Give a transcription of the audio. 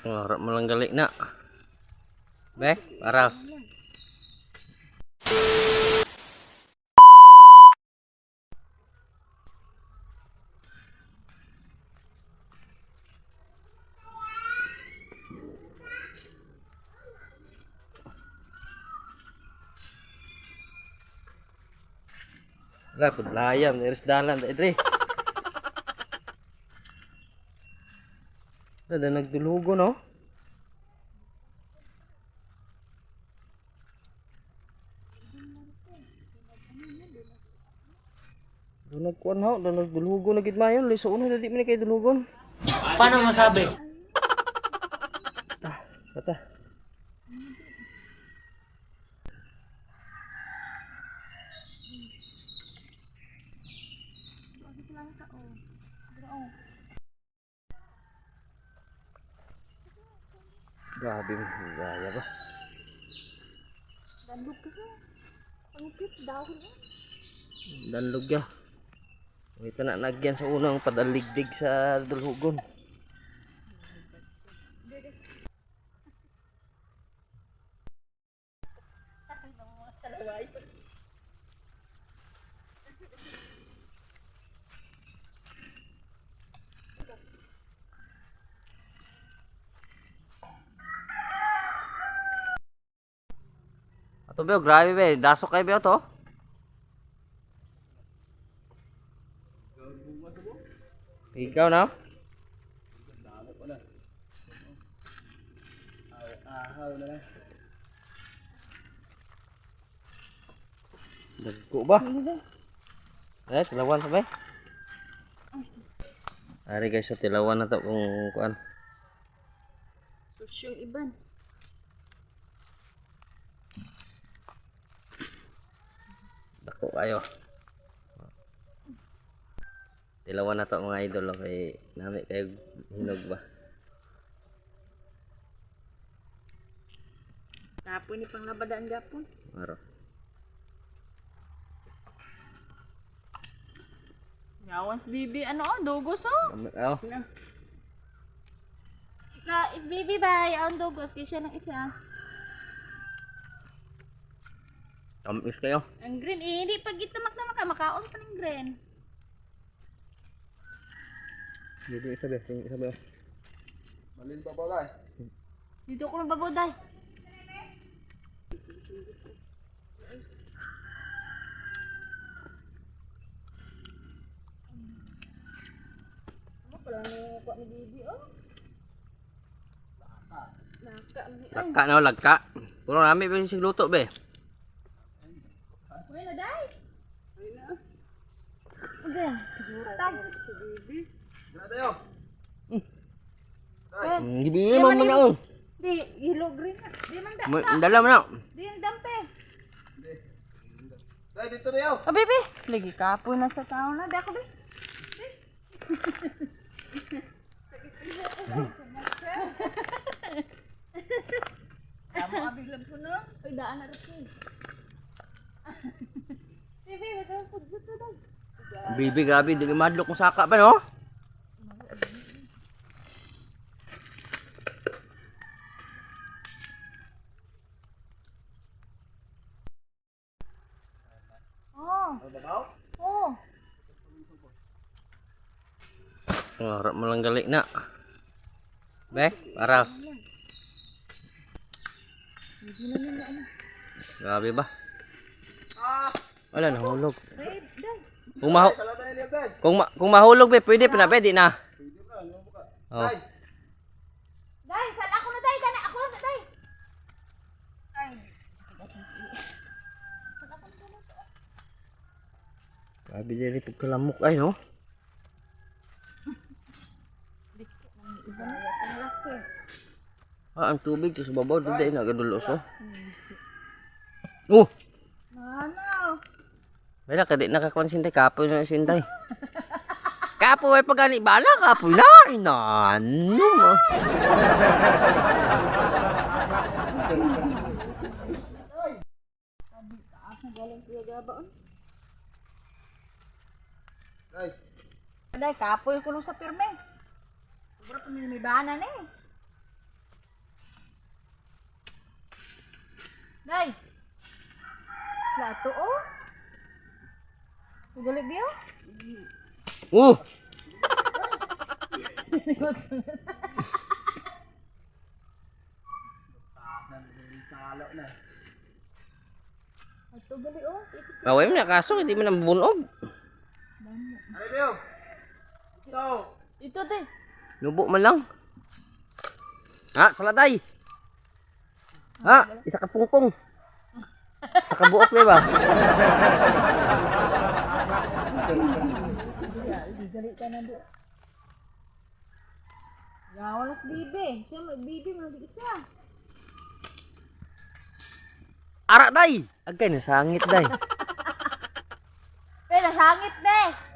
Oh, harap mo lang gali na. Be, para. Wala, pudlayam. There's dalan. Dre. Ada nagdulugo, no? Doon nagkuhan ho, doon nagdulugo na gid mayon, liso na dadi man kay dulugon. Paano masabi? Kata. Grabe, gaya ba? Dandog ka ka. Pangkit, dahon eh. Danlog ya. Ito na nagyan sa unang padaligdig sa dulugon. Ato ba, grabe ba, dasok kayo ba to? Ikaw na? Dagko ba? Eh, tilawan sabay. Ari guys, sa tilawan na to kung kuan. Susyong iban. Dako kayo. Tilawan na to mga idol kay nami kayo hinog ba. Tapon ni panglabadaan gapon. Maro. Yawan si Bibi. Ano oh, dugos oh. Ayo. Ka, Bibi ba? Yawan dugos. Kaya siya ng isa. Tamis kayo. Ang green, eh, hindi pag itamak na maka, makaon pa ng green. Dito isa ba, isa ba. Dito ko ng baboday. Ano pala ni kwa ni Bibi oh? Naka. Naka. Lagka na lagka. Puro nami ba yung luto be. Uy, na day. Udah. Tag. Mm, Gibi mo mo na oh. Di, yellow green na. Di man da. Dala mo na. Di ang dampe. Dahil dito na yun. Ah, baby. Lagi kapo na sa tao na. Di ako, be. Kamu abilang po no? Uy, daan na rin. Wag kang pagduto daw. Bibi grabe dili madlok kung saka pa no. Oh. Oh. Oh, harap mo lang gali na. Be, para. Grabe ba? Wala nahulog. Red, day. Kung mahu kung, ma kung mahulog be, pwede pa na, pwede na. Oh. Day, sal ako na day. Dana, ako na day. Grabe dili pagkalamok ay no. Ah, ang tubig sa babaw dili na gadulos oh. Oh, Ano? wala ka di nakakuan sintay kapoy na sintay. Kapoy ay pagani bala kapoy na inano ay. Aday, eh, kapoy ko nung sa pirme. Sobra pa nilimibahanan eh. Day. Plato oh. Sugalit biyo? Oh! Ito gali oh. Baway mo na kaso, hindi mo nang bunog. Ito. Ito te. Nubo man lang. Ha, saladay. Ha, isa ka pungpong. Isa ka buok, di ba? Gali ka na do. Gawalas bibi. Siya may bibi mga isa. Ara, day! Agay, nasangit, day. Eh, nasangit be.